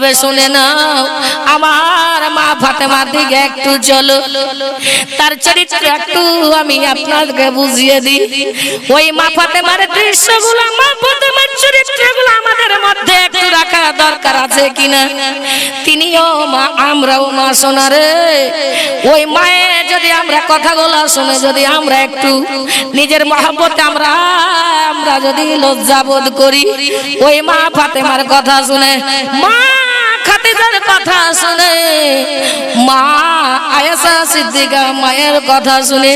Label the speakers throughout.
Speaker 1: তবে শুনে নাও, আমার মা ফাতেমার দিকে একটু চলো। তার চরিত্র একটু আমি আপনাকে বুঝিয়ে দিই। ওই মা ফাতেমার দৃশ্যগুলো, মা ফাতেমার চরিত্রগুলো আমাদের মধ্যে একটু রাখা দরকার আছে কিনা? তিনিও মা, আমরাও মা সোনারে ওই মায়ের যদি আমরা কথাগুলো শুনে, যদি আমরা একটু নিজের মহাব্বতে আমরা আমরা যদি লজ্জাবোধ করি, ওই মা ফাতেমার কথা শুনে, মা কথা শুনে, মা আয়েশা সিদ্দিকা মায়ের কথা শুনে,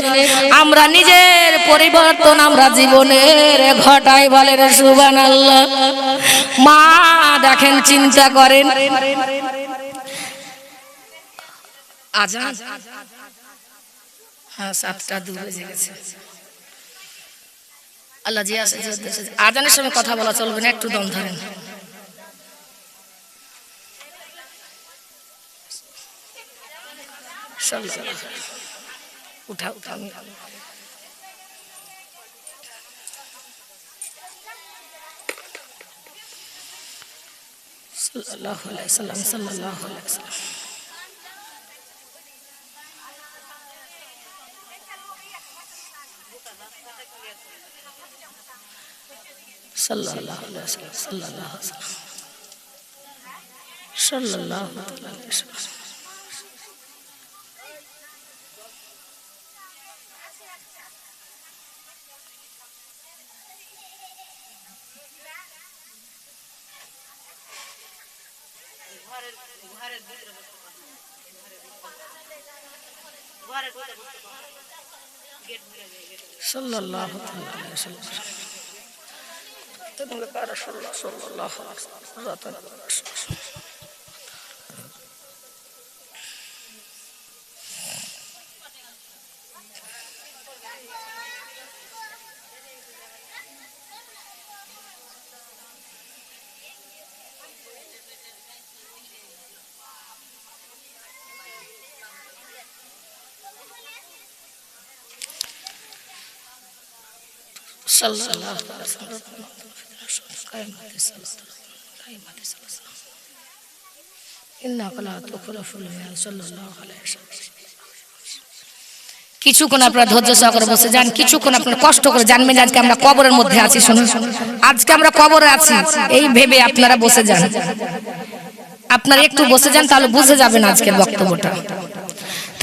Speaker 1: আমরা নিজের পরিবর্তন আমরা জীবনের ঘটাই বলেন সুবান মা দেখেন, চিন্তা করেন। হ্যাঁ আল্লাহ। আজানের সময় কথা বলা চলবে না, একটু দম ধরেন। সাল্লাল্লাহু উঠা উঠা আমি সাল্লাল্লাহু আলাইহি সাল্লাম সাল্লাল্লাহু আলাইহি সাল্লাম সাল্লাল্লাহু আলাইহি সাল্লাম সাল্লাল্লাহু আলাইহি সাল্লাল্লাহু ওয়াসাল্লাম তোমরা কারা সাল্লাল্লাহু সাল্লাল্লাহু আলাইহি ওয়াসাল্লাম। কিছুক্ষণ আপনারা ধৈর্য সহকারে বসে যান, কিছুক্ষণ আপনারা কষ্ট করে জানবেন আজকে আমরা কবরের মধ্যে আছি, শুনুন। আজকে আমরা কবরে আছি, এই ভেবে আপনারা বসে যান। আপনারা একটু বসে যান, তাহলে বুঝে যাবেন আজকের বক্তব্যটা।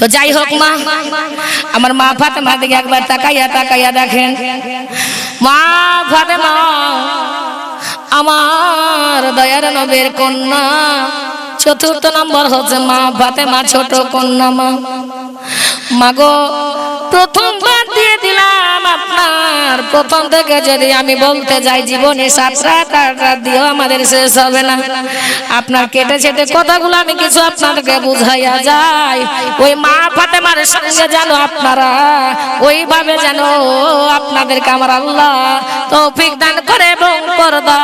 Speaker 1: তো যাই হোক মা, আমার মা ফাতেমা দিকে একবার তাকাইয়া তাকাইয়া দেখেন। মা ফাতেমা, আমার দয়ার নবের কন্যা চতুর্থ নম্বর হচ্ছে মা ফাতেমা, ছোট কন্যা মা। মাগো, প্রথমবার দিয়ে দিলাম আপনার। প্রথম থেকে যদি আমি বলতে যাই, জীবনে সাত রাত, আট রাত আমাদের শেষ হবে না। আপনার কেটে ছেটে কথাগুলো আমি কিছু আপনাদেরকে বুঝাইয়া যাই। ওই মা ফাতেমার সঙ্গে যেন আপনারা ওইভাবে যেন আপনাদেরকে আমার আল্লাহ তৌফিক দান করে এবং পর্দা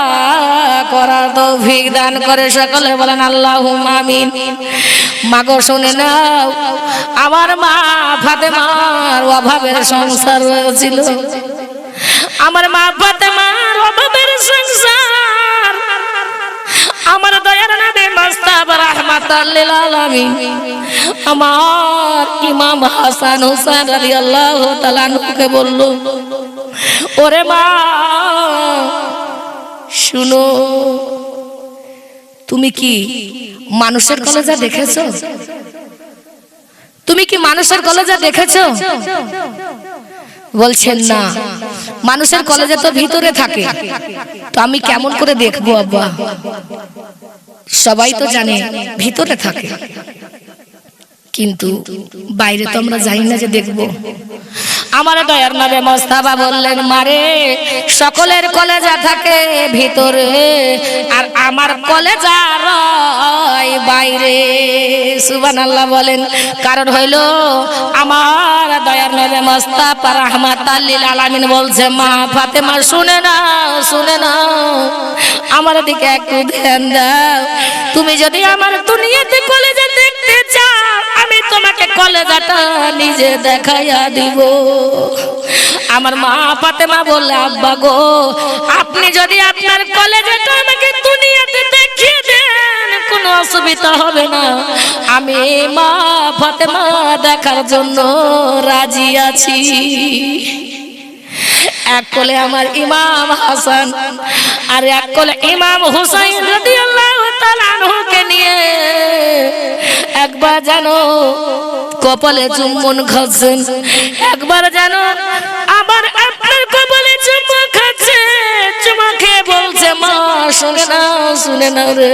Speaker 1: করার তৌফিক দান করে। সকলে বলেন আল্লাহ আমিন। মাগো, শুনে নাও, আমার মা ফাতেমার অভাবের সংসার ছিল আমার মা ফাতেমার অভাবের সংসার। আমার দয়ার নবী মাস্তাব রাহমাতাল লিল আলামিন। আমার ইমাম হাসান হোসেন রাদিয়াল্লাহু তাআলা আনহুকে বলল, ওরে মা, শুনো তুমি কি মানুষের কলেজা দেখেছ? তুমি কি মানুষের কলেজা দেখেছ? বলছেন না। মানুষের কলেজে তো ভিতরে থাকে। তো আমি কেমন করে দেখব আব্বা? সবাই তো জানে, ভিতরে থাকে। কিন্তু বাইরে তো আমরা যাই না যে দেখব। আমার দয়ার নবে মোস্তাফা বললেন মারে সকলের কলেজা থাকে ভিতরে আর আমার কলেজা রয় বাইরে। সুবান আল্লাহ বলেন কারণ হইল আমার দয়ার নবে মোস্তাফা রহমাত আলামিন বলছে মা ফাতেমা শুনে না শুনে না আমার দিকে একটু ধ্যান দাও। তুমি যদি আমার দুনিয়াতে কলেজা দেখতে চাও, আমি তোমাকে কলেজাটা নিজে দেখাইয়া দিব। আমার মা ফাতেমা বললে, আব্বা গো, আপনি যদি আপনার কলেজাটা আমাকে দুনিয়াতে দেখিয়ে দেন, কোনো অসুবিধা হবে না। আমি মা ফাতেমা দেখার জন্য রাজি আছি। এক কোলে আমার ইমাম হাসান, আর এক কোলে ইমাম হুসাইন রাদিয়াল্লাহু তাআলা আনহুকে নিয়ে। একবার জানো কপালে চুম্বন খাচ্ছেন একবার জানো আবার আপনার কপালে চুম্বন খাচ্ছে খেয়ে বলছে, মা, শুনে না শুনে না রে।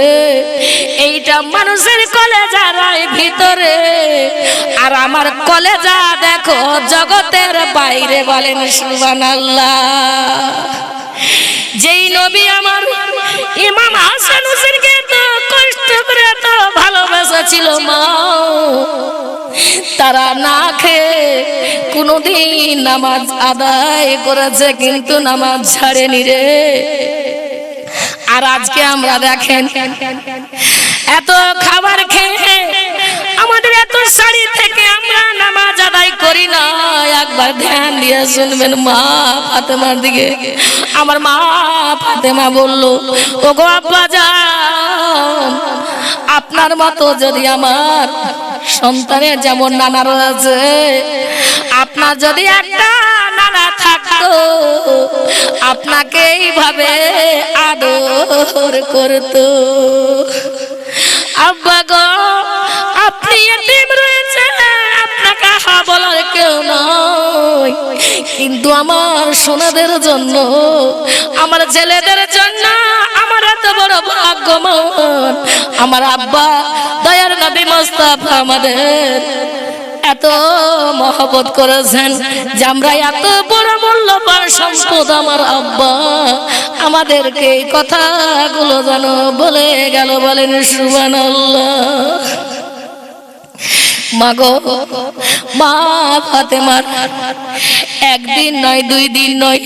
Speaker 1: এইটা মানুষের কলেজা রায় ভিতরে। আর আমার কলেজা দেখো জগতের বাইরে বলেন সুবান আল্লাহ যেই নবী আমার ইমাম হাসান হোসেনকে তো এত ভালোবাসা ছিল মা। তারা না খেয়ে কোনোদিন নামাজ আদায় করেছে, কিন্তু নামাজ ছাড়েনি রে। আর আজকে আমরা দেখেন, এত খাবার খেয়ে আমাদের এত শাড়ি থেকে আমরা নামাজ আদায় করি না। একবার ধ্যান দিয়ে শুনবেন মা ফাতেমার দিকে। আমার মা ফাতেমা বলল ও গো আব্বা যান আপনার মতো যদি আমার সন্তানের যেমন নানা রয়েছে আপনার যদি একটা নানা থাকতো, আপনাকে এইভাবে আদর করতো। আব্বা গো আপনি এতিম রয়েছে, আপনাকে হা বলার কেউ নয় কিন্তু আমার সোনাদের জন্য, আমার ছেলেদের জন্য আমার এত বড় ভাগ্যমান আমার আব্বা, দয়ার নবী মোস্তাফা আমাদের এত মহব্বত করেছেন যে আমরা এত বড় মূল্যবান সম্পদ আমার আব্বা আমাদেরকে কথাগুলো যেন বলে গেল বলেন সুবান মাগো মা ফাতেমার, একদিন নয়, দুই দিন নয়,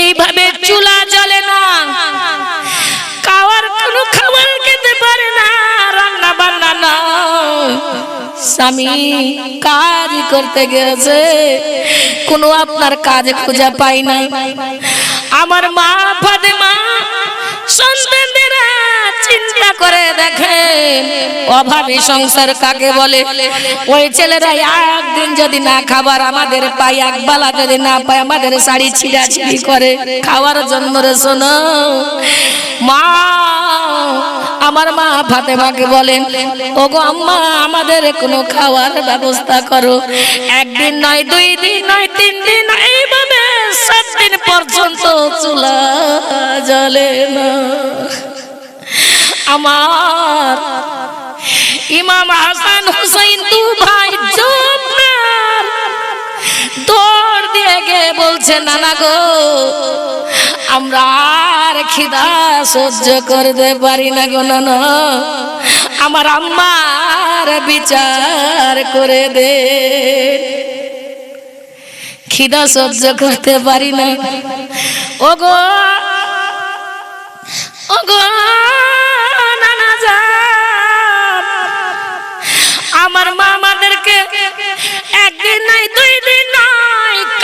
Speaker 1: এইভাবে চুলা জ্বলে না, খাওয়ার কোনো খাবার খেতে পারে না, রান্না বান্না না। স্বামী কাজ করতে গেছে, কোনো আপনার কাজ খুঁজে পাই না আমার মা ফাতেমা সন্তানদেরা করে দেখেন অভাবী সংসার কাকে বলে? ওই একদিন যদি না খাবার আমাদের যদি না আমাদের শাড়ি করে খাওয়ার মা, আমার মা ফাতেমাকে বলেন, ওগো আম্মা, আমাদের কোনো খাওয়ার ব্যবস্থা করো। একদিন নয়, দুই দিন নয়, তিন দিন পর্যন্ত চুলা জ্বলে না। আমার ইমাম হাসান হুসাইন দু ভাই দৌড় দিয়ে গে বলছে, নানা গো, আমরা আর খিদা সহ্য করতে পারি না গো নানা। আমার আম্মার বিচার করে দে। খিদা সহ্য করতে পারি না। ওগো ওগো, নানা যান আমার মা আমাদেরকে একদিন নাই, দুই দিন করে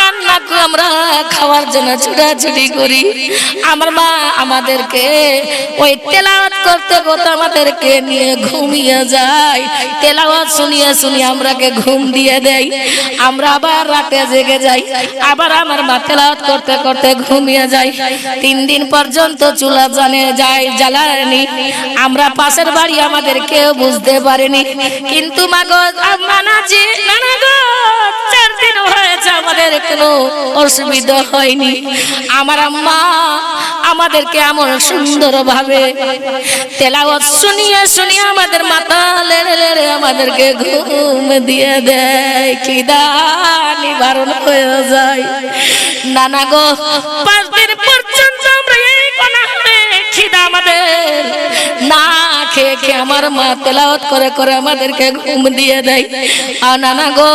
Speaker 1: আমরা, খাওয়ার জন্য ছুটাছুটি করি। আমার মা আমাদেরকে ওই তেলাওয়াত করতে করতে আমাদেরকে নিয়ে ঘুমিয়ে যায়। তেলাওয়াত শুনিয়ে শুনিয়ে আমরাকে ঘুম দিয়ে দেয়। আমরা আবার রাতে জেগে যাই। আবার আমার মা তেলাওয়াত করতে করতে ঘুমিয়ে যাই তিন দিন পর্যন্ত চুলা জানে যায় জ্বালানি আমরা পাশের বাড়ি আমাদের কেউ বুঝতে পারেনি। কিন্তু মাগো নানা গো, চার দিন হয়েছে আমাদের কোনো অসুবিধা হয়নি। আমার আম্মা আমাদেরকে এমন সুন্দর ভাবে তেলাওয়াত শুনিয়ে শুনিয়ে আমাদের মাথা লেড়ে আমাদেরকে ঘুম দিয়ে দেয়। খিদা নিবারণ হয়ে যায়। নানা গো, পাঁচ দিন পর্যন্ত আমরা এই কোনাহারে খিদা আমাদের। না খেয়ে খেয়ে আমার মা তেলাওয়াত করে করে আমাদেরকে ঘুম দিয়ে দেয়। আর নানা গো,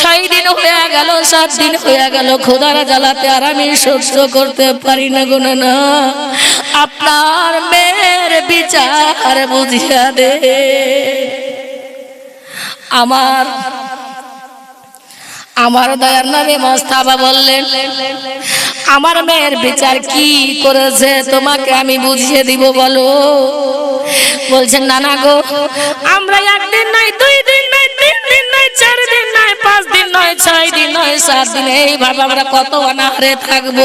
Speaker 1: ছয় দিন হয়ে গেল, সাত দিন হয়ে গেল, খোদারা জ্বালাতে আর আমি সহ্য করতে পারি না গো, না আপনার মেয়ের বিচার বুঝিয়া দে। আমার আমার দয়ার নামে মস্তাবা বললেন আমার মেয়ের বিচার কি করেছে? তোমাকে আমি বুঝিয়ে দিব, বলো। বলছেন নানা গো। আমরা একদিন নয় দুই দিন নয় তিন দিন নয় চার দিন নয় পাঁচ দিন নয়, ছয় দিন নয়, সাত দিন। এইভাবে আমরা কত অনাহারে থাকব।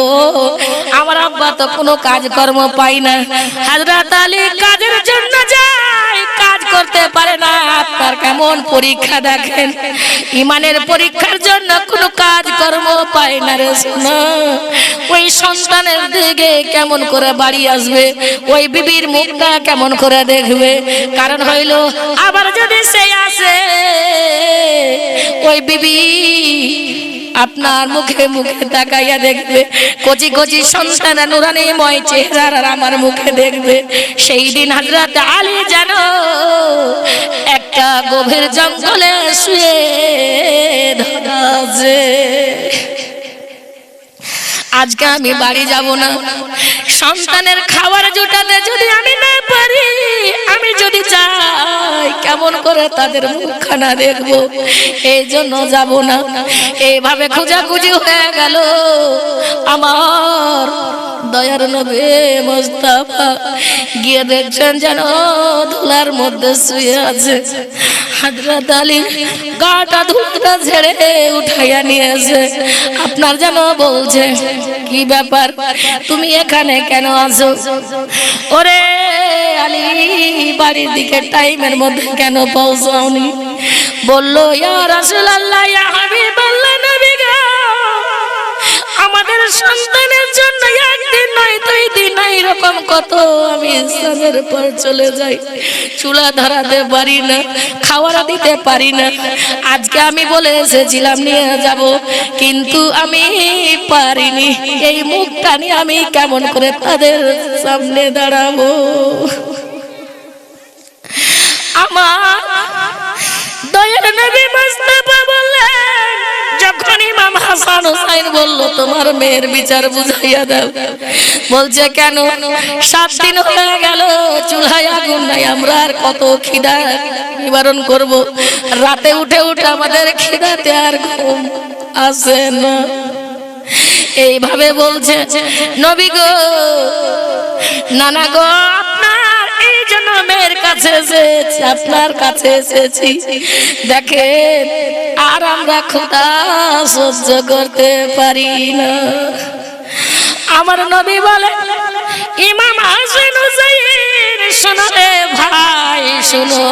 Speaker 1: আমার আব্বা তো কোনো কাজকর্ম পাই না। হাজরাত আলী কাজের জন্য যায় করতে পারে না। আপনার কেমন পরীক্ষা দেখেন? ইমানের পরীক্ষার জন্য কোনো কাজ কর্ম পায় না রে ওই সন্তানের দিকে কেমন করে বাড়ি আসবে? ওই বিবির মুখটা কেমন করে দেখবে? কারণ হইল, আবার যদি সে আসে, ওই বিবি আপনার মুখে মুখে তাকাইয়া দেখবে, কচি কচি সন্তান নুরানি ময় চেহারা আমার মুখে দেখবে। সেই দিন হাজরাত আলী যেন একটা গভীর জঙ্গলে শুয়ে ধরাছে আজকে আমি বাড়ি যাব না। সন্তানের খাবার জোটাতে যদি আমি না পারি, আমি যদি যাই, কেমন করে তাদের মুখখানা দেখব? এই জন্য যাব না। এইভাবে খোঁজাখুঁজি হয়ে গেল। আমার দয়ার নবে মোস্তাফা গিয়ে দেখছেন যেন ধুলার মধ্যে শুয়ে আছে। হাজরাত আলী গাটা ধুলটা ঝেড়ে উঠাইয়া নিয়েছে। আপনার যেন বলছে কি ব্যাপার? তুমি এখানে কেন আছো? ওরে আলী, বাড়ির দিকে টাইমের মধ্যে কেন পৌঁছাওনি? বলল, ইয়া রাসূলুল্লাহ, ইয়া হাবিবাল্লাহ, নবী গো। আমাদের সন্তানের জন্য একদিন নয়, দুই দিন নয়, এরকম কত আমি স্থানের পর চলে যাই। চুলা ধরাতে পারি না, খাওয়ার দিতে পারি না। আজকে আমি বলে এসেছিলাম, নিয়ে যাব, কিন্তু আমি পারিনি। এই মুখটা নিয়ে আমি কেমন করে তাদের সামনে দাঁড়াবো? আমার দয়ার নবী মুস্তাফা বললেন ইমাম হাসান হুসাইন বলল, তোমার মেয়ের বিচার বুঝাইয়া দাও। বলছে, কেন? সাত দিন হয়ে গেল, চুলায় আগুন নাই, আমরা আর কত খিদা নিবারণ করব। রাতে উঠে উঠে আমাদের খিদাতে আর ঘুম আসে না। এইভাবে বলছে, নবী গো, নানা গো, আপনার মেয়ের কাছে এসেছি, আপনার কাছে এসেছি। দেখেন, আর আমরা খোদা সহ্য করতে পারি না। আমার নবী বলে ইমাম হাসান হুসাইন শোনো রে ভাই, শোনো।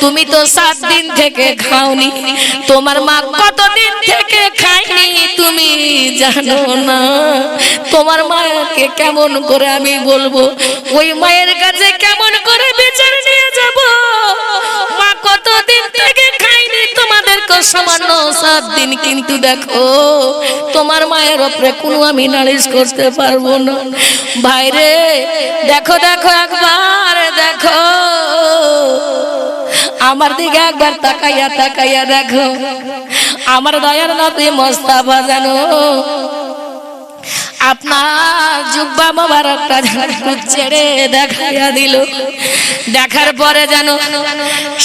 Speaker 1: তুমি তো সাত দিন থেকে খাওনি, তোমার মা কতদিন থেকে খায়নি তুমি জানো না। তোমার মাকে কেমন করে আমি বলব? ওই মায়ের কাছে কেমন করে বিচার নিয়ে যাব? মা কতদিন থেকে খায়নি? তোমাদেরকে সামান্য সাত দিন কিন্তু দেখো, তোমার মায়ের ওপরে কোনো আমি নালিশ করতে পারব না। ভাইরে, দেখো দেখো একবার দেখো। আমার দিকে একবার তাকাইয়া তাকাইয়া দেখো। আমার দয়ার নাতি মস্তাফা জানো। আপনার জুব্বা মোবারকটা ছেড়ে দেখাইয়া দিল। দেখার পরে যেন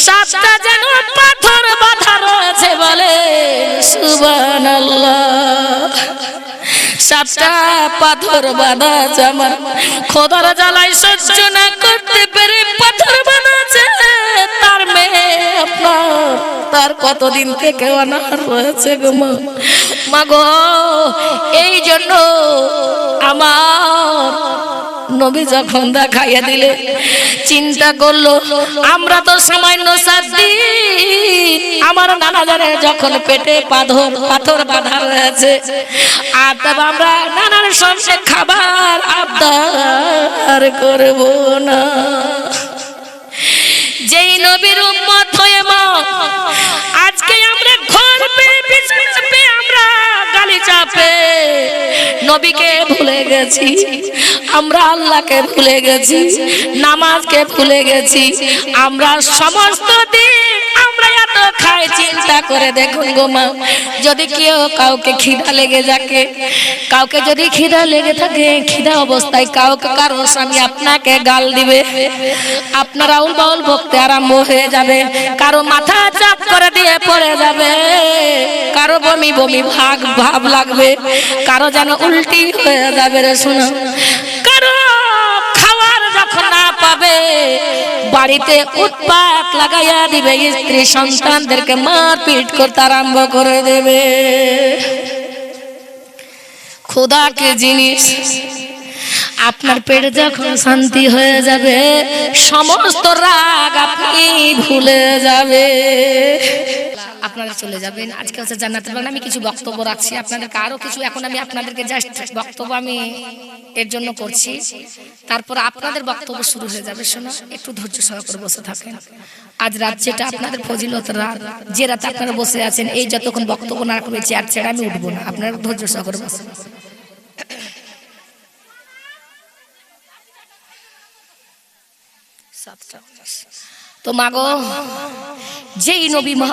Speaker 1: সাতটা যেন পাথর বাঁধা রয়েছে বলে, সুবহানাল্লাহ। সাতটা পাথর আছে আমার। খোদার জ্বালাই সহ্য না করতে পেরে পাথর বানাচ্ছে তার মেয়ে আপনার। তার কতদিন থেকে অনার রয়েছে গো মা। মা গো এই জন্য আমার নবী যখন দেখাইয়া দিলে, চিন্তা করল, আমরা তো সামান্য সাত দিন আমার নানা জানে যখন পেটে পাথর পাথর বাঁধা রয়েছে, আর তবে আমরা নানার সঙ্গে খাবার আবদার করব না। যেই নবীর উম্মত হয়ে মা, আজকে আমরা ঘর আমরা গালি চাপে। ভুলে গেছি, আমরা আল্লাহকে ভুলে নামাজকে ভুলে আমরা সমস্ত আমরা চিন্তা করে দেখুন গো মা, যদি কেউ কাউকে খিদা লেগে যাকে, কাউকে যদি খিদা লেগে থাকে, খিদা অবস্থায় কাউকে কারও স্বামী আপনাকে গাল দিবে। আপনার আউল বাউল আরম্ভ হয়ে যাবে, কারও মাথা চাপ করে দিয়ে পড়ে যাবে। কারও বমি বমি ভাগ, ভাব লাগবে, কারও যেন উল্টি হয়ে যাবে রে শোনো কারও খাওয়ার যখন না পাবে, বাড়িতে উৎপাত লাগাইয়া দিবে, স্ত্রী সন্তানদেরকে মারপিট করতে আরম্ভ করে দেবে। খোদাকে জিনিস? আপনার পেটে যখন শান্তি হয়ে যাবে, সমস্ত রাগ আপনি ভুলে যাবে। আপনারা চলে যাবেন। আজকে হচ্ছে জান্নাতের বাগান আমি কিছু বক্তব্য রাখছি। আপনাদেরকে আরও কিছু এখন আমি আপনাদেরকে জাস্ট বক্তব্য আমি এর জন্য করছি। তারপর আপনাদের বক্তব্য শুরু হয়ে যাবে। শোনো, একটু ধৈর্য সহকারে বসে থাকেন। আজ রাত যেটা আপনাদের ফজিলত রাত, যে রাতে আপনারা বসে আছেন, এই যতক্ষণ বক্তব্য না করবে চেয়ার ছেড়ে আমি উঠবো না। আপনারা ধৈর্য সহকারে বসে তো মাগো যেই নবী মা,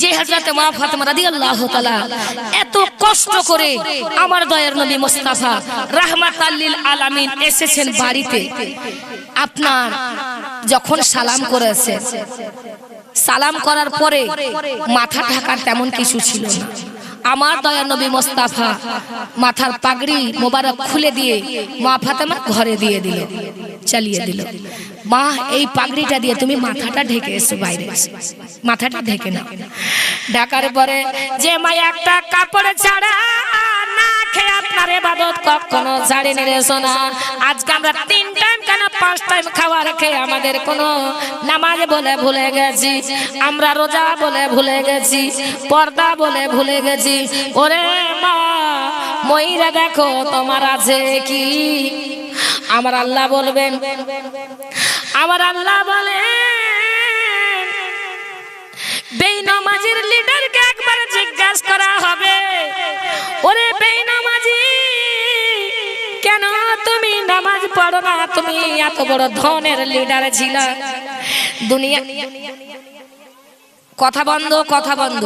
Speaker 1: যে হযরত মা ফাতেমা রাদিয়াল্লাহু তাআলা এত কষ্ট করে আমার দয়ার নবী মুস্তাফা রাহমাতাল লিল আলামিন এসেছেন বাড়িতে, আপনার যখন সালাম করেছে সালাম করার পরে মাথা ঢাকার তেমন কিছু ছিল না। আমার দয়া নবী মোস্তাফা মাথার পাগড়ি মোবারক খুলে দিয়ে মা ফাতেমা ঘরে দিয়ে দিল, চালিয়ে দিল। মা, এই পাগড়িটা দিয়ে তুমি মাথাটা ঢেকে এসো বাইরে। মাথাটা ঢেকে না ঢাকার পরে যে মা একটা কাপড় ছাড়া না খেয়ে আপনার কখনো আজকে আমরা তিন টাইম কেন পাঁচ টাইম খেয়ে আমাদের কোনো নামাজ বলে ভুলে গেছি? আমরা রোজা বলে ভুলে গেছি, পর্দা বলে ভুলে গেছি। ওরে মা দেখো, তোমার আছে কি? আমার আল্লাহ বলবেন, আমার আল্লাহ বলেন বেইনামাজির লিডারকে একবার জিজ্ঞাসা করা হবে। ওরে বেইনামাজি, কেন তুমি নামাজ পড়ো না? তুমি এত বড় ধনের লিডার ছিল। দুনিয়া কথা বন্ধ কথা বন্ধ।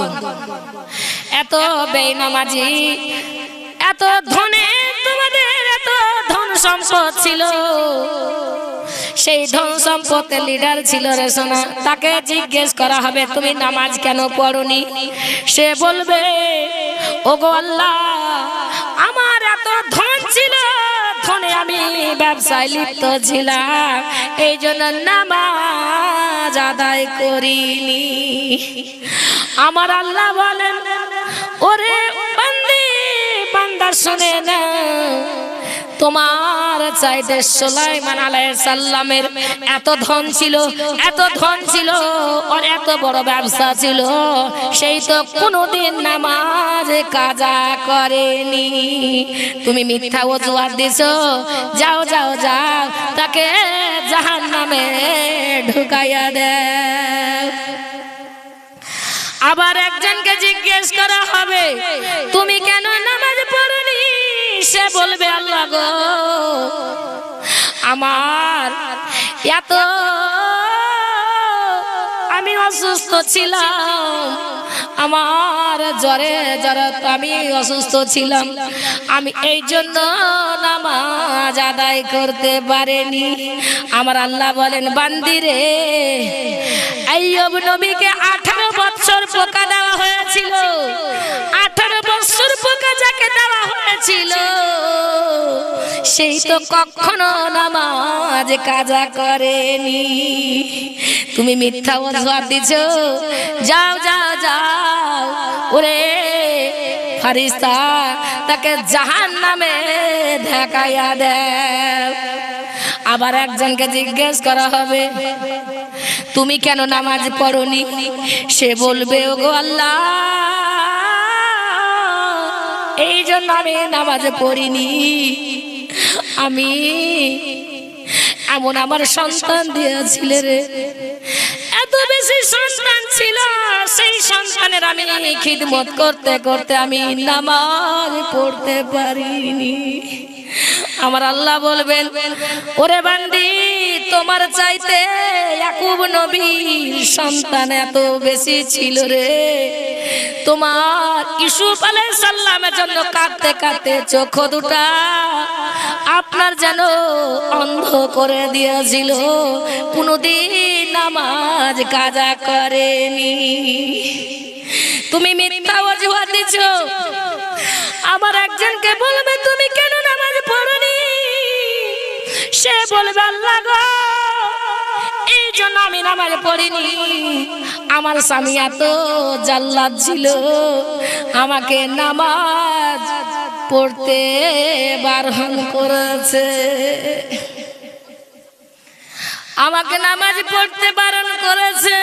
Speaker 1: এত বেইনামাজি এত ধনে তোমাদের এত ধন সম্পদ ছিল। সেই ধন সম্পদের লিডার ছিল রে সোনা। তাকে জিজ্ঞেস করা হবে, তুমি নামাজ কেন পড়নি? সে বলবে ও গো আল্লাহ, আমার এত ধন ছিল, ধনে আমি ব্যবসায় লিপ্ত ছিলাম। এই জন্য নামাজ আদায় করিনি। আমার আল্লাহ বলেন, ওরে বান্দার শুনে না। তোমার চাইতে সুলাইমান সালামের এত ধন ছিল, এত ধন ছিল, আর এত বড় ব্যবসা ছিল। সেই তো কোনোদিন নামাজ কাজা করেনি। তুমি মিথ্যা অজুহাত দিছো। যাও যাও যাও, তাকে জাহান্নামে ঢুকাইয়া দেও আবার একজনকে জিজ্ঞেস করা হবে, তুমি কেন নামাজ পড়নি? সে বলবে, আল্লাহ গো, আমার এত আমি অসুস্থ ছিলাম, আমার জ্বরে জ্বরে আমি অসুস্থ ছিলাম, আমি এই জন্য নামাজ আদায় করতে পারিনি। আমার আল্লাহ বলেন, বান্দিরে, আইয়ব নবীকে আঠারো বছর পোকা দেওয়া হয়েছিল। আঠারো বছর পোকা যাকে দেওয়া হয়েছিল। সেই তো কখনো নামাজ কাজা করেনি। তুমি মিথ্যা অজুহাত দিছ। যাও যাও যাও। ওরে ফারিস্তা, তাকে জাহান নামে ঢাকাইয়া দেও। আবার একজনকে জিজ্ঞেস করা হবে তুমি কেন নামাজ পড়নি? সে বলবে ও গো আল্লাহ এই জন্য আমি নামাজ পড়িনি। আমি এমন আমার সন্তান দিয়েছিল রে। এত বেশি সন্তান ছিল, সেই সন্তানের আমি খিদমত করতে করতে আমি নামাজ পড়তে পারিনি। আমার আল্লাহ বলবেন, ওরে বান্দি, তোমার চাইতে ইয়াকুব নবীর সন্তান এত বেশি ছিল রে। তোমার ইসুফ আলাইহিস সালামের জন্য কাঁদতে কাঁদতে চোখ দুটা আপনার যেন অন্ধ করে দিয়েছিল। কোনদিন নামাজ কাজা করেনি। তুমি মিথ্যা অজুহাত দিছ আমার একজনকে বলবে, তুমি কেন নামাজ পড়নি? সে বলবে, আল্লাহ গো জন্য আমি নামাজ পড়িনি। আমার স্বামী এত জাল্লাদ ছিল, আমাকে নামাজ পড়তে বারণ করেছে। আমাকে নামাজ পড়তে বারণ করেছে।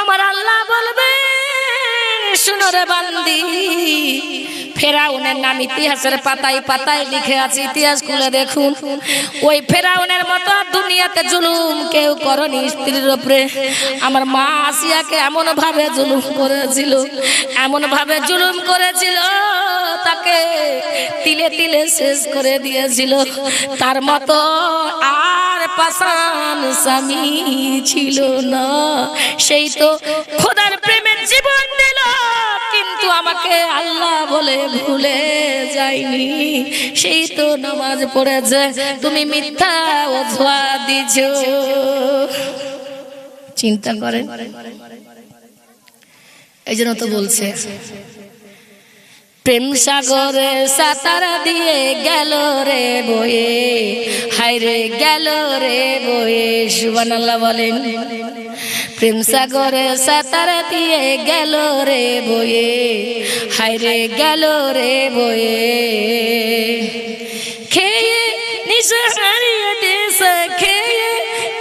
Speaker 1: আমার আল্লাহ বলবে শুনো রে বান্দি। ফেরাউনের নাম ইতিহাসের পাতায় পাতায় লিখে আছে, ইতিহাস খুলে দেখুন। ওই ফেরাউনের মতো দুনিয়াতে জুলুম কেউ করনি স্ত্রীর উপরে। আমার মা আসিয়াকে এমন ভাবে জুলুম করেছিল এমন ভাবে জুলুম করেছিল। তাকে তিলে তিলে শেষ করে দিয়েছিল। তার মতো আর পাশান স্বামী ছিল না। সেই তো খোদার প্রেমের জীবন দিল, কিন্তু আমাকে আল্লাহ বলে ভুলে যায়নি। সেই তো নামাজ পড়েছে, তুমি মিথ্যা অজুয়া দিছ চিন্তা করেন। এই জন্য তো বলছে প্রেম সাগরে সাঁতার দিয়ে গেল রে বয়ে। হায় রে, গেল রে বয়ে সুবান আল্লাহ বলেন। প্রেম সাগরে সাঁতার দিয়ে গেল রে বয়ে। হায় রে, গেল রে বয়ে। খেয়ে নিশে হারিয়ে দেশ, খেয়ে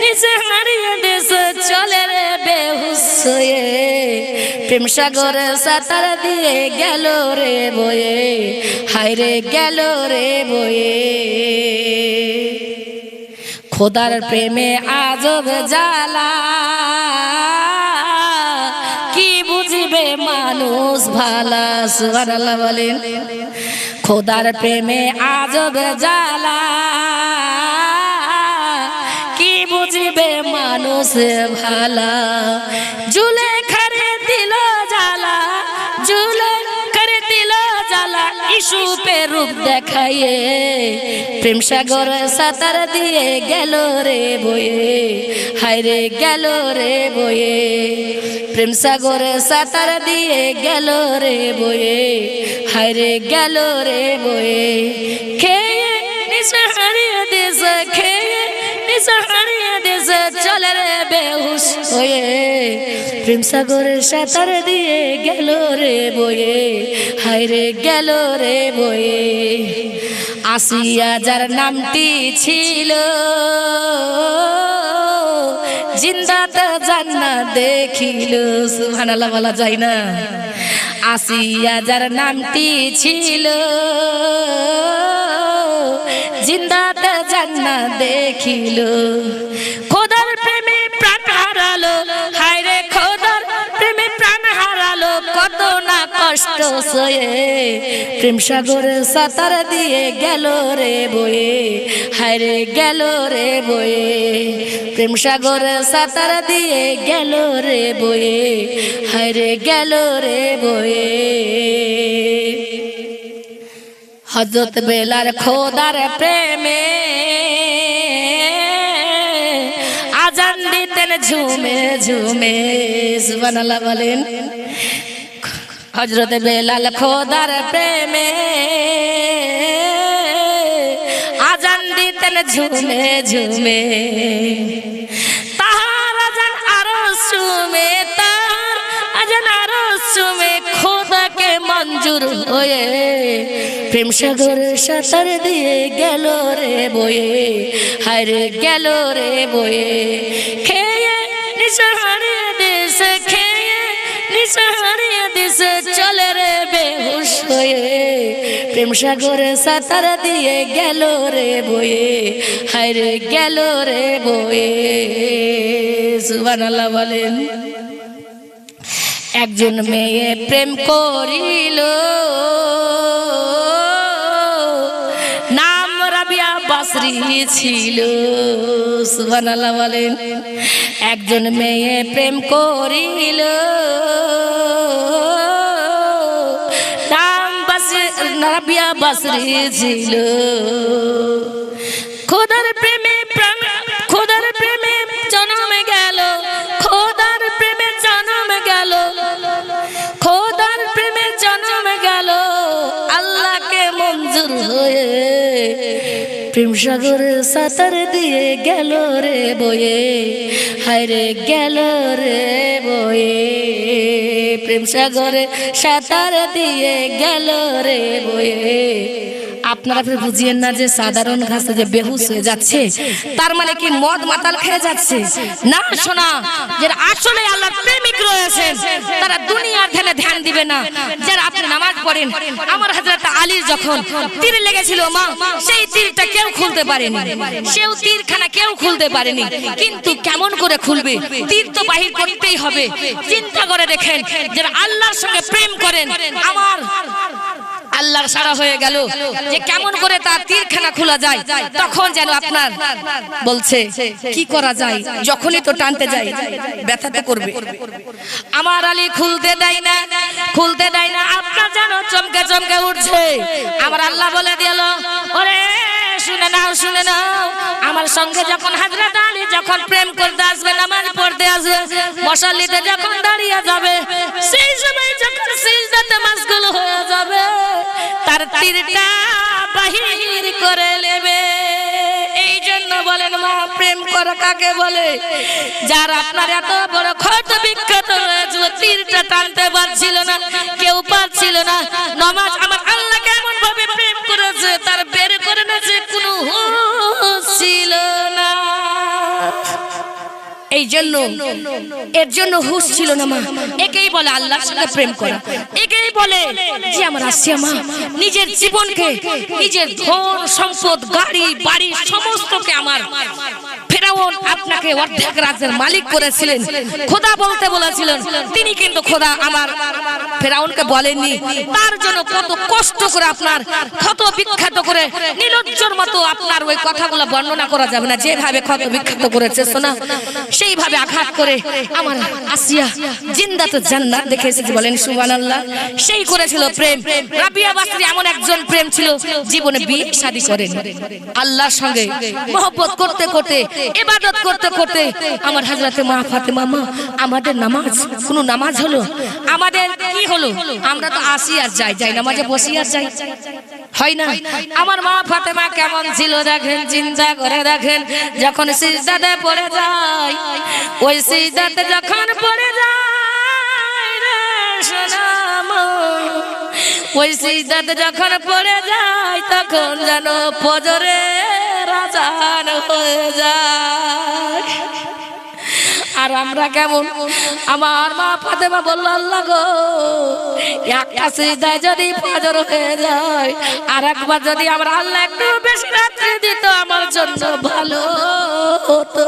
Speaker 1: নিশে হারিয়ে দেশ চলে হয়ে প্রেম সাগরে সাঁতার দিয়ে গেল রে বয়ে। হায় রে, গেল রে বয়ে। খোদার প্রেমে আজব জ্বালা। কি বুঝিবে মানুষ ভালা, সুবহানাল্লাহ বলেন। খোদার প্রেমে আজব জ্বালা। কি বুঝিবে মানুষ ভালা। জ্বালা ইসু পে রূপ দেখাইয়ে, প্রেম সাগর সাঁতার দিয়ে গেল রে বয়ে হায় রে গেল রে বয়ে প্রেম সাগর সাঁতার দিয়ে গেল রে বয়ে হায় রে গেল রে বয়ে খেয়ে নিশে হারিয়ে দেশ, খেয়ে নিশে বেহুশ হয়ে প্রেম সাগরের সাঁতার দিয়ে গেল রে বয়ে। হায় রে গেল রে বয়ে। আশি হাজার নামটি ছিল জিন্দাতে জান্না দেখিল। সুবহানাল্লাহ বলা যায় না। আশি হাজার নামটি ছিল জিন্দাতে জান্না দেখিল। কষ্ট সয়ে প্রেম সাগরে সাঁতার দিয়ে গেল রে বয়ে। হায় রে গেল রে বয়ে। প্রেম সাগরে সাঁতার দিয়ে গেল রে বয়ে। হায় রে গেল রে বয়ে। হজরত বেলার খোদার প্রেমে আজান দিতেন ঝুমে ঝুমে, সুবহানাল্লাহ বলেন। হজরত বেলাল খোদার প্রেমে আজান দিতেন ঝুমে ঝুমে। তাহার আজান আরও সুমে, তাহার আজান আরও সুমে, খোদাকে মঞ্জুর হয়ে প্রেম সাগরে সাঁতার দিয়ে গেল রে বয়ে। হায় গেল রে বয়ে। খেয়ে হয়ে প্রেম সাগরে সাঁতার দিয়ে গেল রে বয়ে হায় রে গেল রে বয়ে সুবহানাল্লাহ বলেন। একজন মেয়ে প্রেম করিল। নাম রাবিয়া বাসরি ছিল। সুবহানাল্লাহ বলেন। একজন মেয়ে প্রেম করিল। রাবিয়া বাসরি ছিল। খোদার প্রেমে প্রাণ, খোদার প্রেমে জন্ম গেল। খোদার প্রেমে জন্ম গেল। খোদার প্রেমে জন্ম গেল। আল্লাহকে মঞ্জুর হয়ে প্রেম সাগরে সাঁতার দিয়ে গেল রে বয়ে। হায় রে গেল রে বয়ে। প্রেম সাগরে সাঁতার দিয়ে গেল রে বয়ে। আপনারা বুঝিয়েন না যে সাধারণ ঘাসে যে বেহুশ হয়ে যাচ্ছে, তার মানে কি মদ মাতাল খেয়ে যাচ্ছে? না শোনা যে আসলে আল্লাহ প্রেমিক রয়েছেন, তারা দুনিয়ার ধ্যানে ধ্যান দিবে না। যারা আপনি নামাজ পড়েন, আমার হাজরত আলীর যখন তীর লেগেছিল, মা, সেই তীরটা কেউ খুলতে পারেনি। সেও তীরখানা কেউ খুলতে পারেনি। কিন্তু কেমন করে খুলবে? তীর তো বাহির করতেই হবে। চিন্তা করে দেখেন, যারা আল্লাহর সঙ্গে প্রেম করেন, আমার আল্লাহর সারা হয়ে গেল যে কেমন করে তার তীরখানা খোলা যায়, তখন যেন আপনার বলছে, কি করা যায়? যখনই তো টানতে যাই, ব্যথা তো করবে। আমার আলী খুলতে দেয় না, খুলতে দেয় না, আপনার যেন চমকে চমকে উঠছে। আমার আল্লাহ বলে দিল, ওরে, শুনে নাও শুনে নাও, আমার সঙ্গে যখন হাজরত আলী যখন প্রেম করতে আসবে, নামাজ পড়তে আসবে মশালিতে যখন দাঁড়িয়ে যাবে, সেই সময় যখন সিজদাতে মাসগুল হয়ে যাবে তার তীরটা বাহির করে নেবে। এই জন্য বলেন মা, প্রেম কর কাকে বলে? যার আপনার এত বড় ক্ষত বিক্ষত হয়েছিল তীরটা টানতে পারছিল না, কেউ পারছিল না। নমাজ জন্য। এর জন্য হুশ ছিল না মা। একেই বলে আল্লাহর সাথে প্রেম করা। একেই বলে যে আমার আসিয়া মা, নিজের জীবনকে, নিজের ধন সম্পদ, গাড়ি, বাড়ি, সমস্তকে আমার ফেরাউন আপনাকে অর্ধেক রাজ্যের মালিক করেছিলেন। খোদা বলতে বলেছিলেন, তিনি কিন্তু খোদা আমার ফেরাউনকে বলেননি। তার জন্য কত কষ্ট করে আপনার, ক্ষত বিখ্যাত করে নীলজ্জর মতো আপনার ওই কথাগুলো বর্ণনা করা যাবে না। যেভাবে ক্ষত বিখ্যাত করেছে, শোনা। সেইভাবে আঘাত করে আমার আসিয়া জিন্দাত জান্নাত দেখে এসেছে। বলেন, সুবহানাল্লাহ। সেই করেছিল প্রেম। রাবিয়া বাসরি এমন একজন প্রেম ছিল, জীবনে বিয়ে শাদী করেন। আল্লাহর সঙ্গে মহব্বত করতে করতে ইবাদত করতে করতে আমার হাজরাতে মা ফাতেমা মা আমাদের নামাজ কোনো নামাজ হলো? আমাদের কি হলো? আমরা তো আসি আর যাই যাই নামাজে বসি আর যাই। হয় না? আমার মা ফাতেমা কেমন ছিল দেখেন চিন্তা করে দেখেন যখন সিজদাতে পড়ে যায় ওই সিজদাতে যখন পড়ে যায় রে সোনামা, ওই সিজদাতে যখন পড়ে যায় তখন যেন ফজরে রাজান হয়ে যাক। আর আমরা কেমন? আমার মা ফাতেমা বলল, আল্লাহ গো একটা সিজদায় যদি ফজর হয়ে যায়, আর একবার যদি আমরা আল্লাহ একটু বেশি রাত্রি দিত, আমার জন্য ভালো হতো।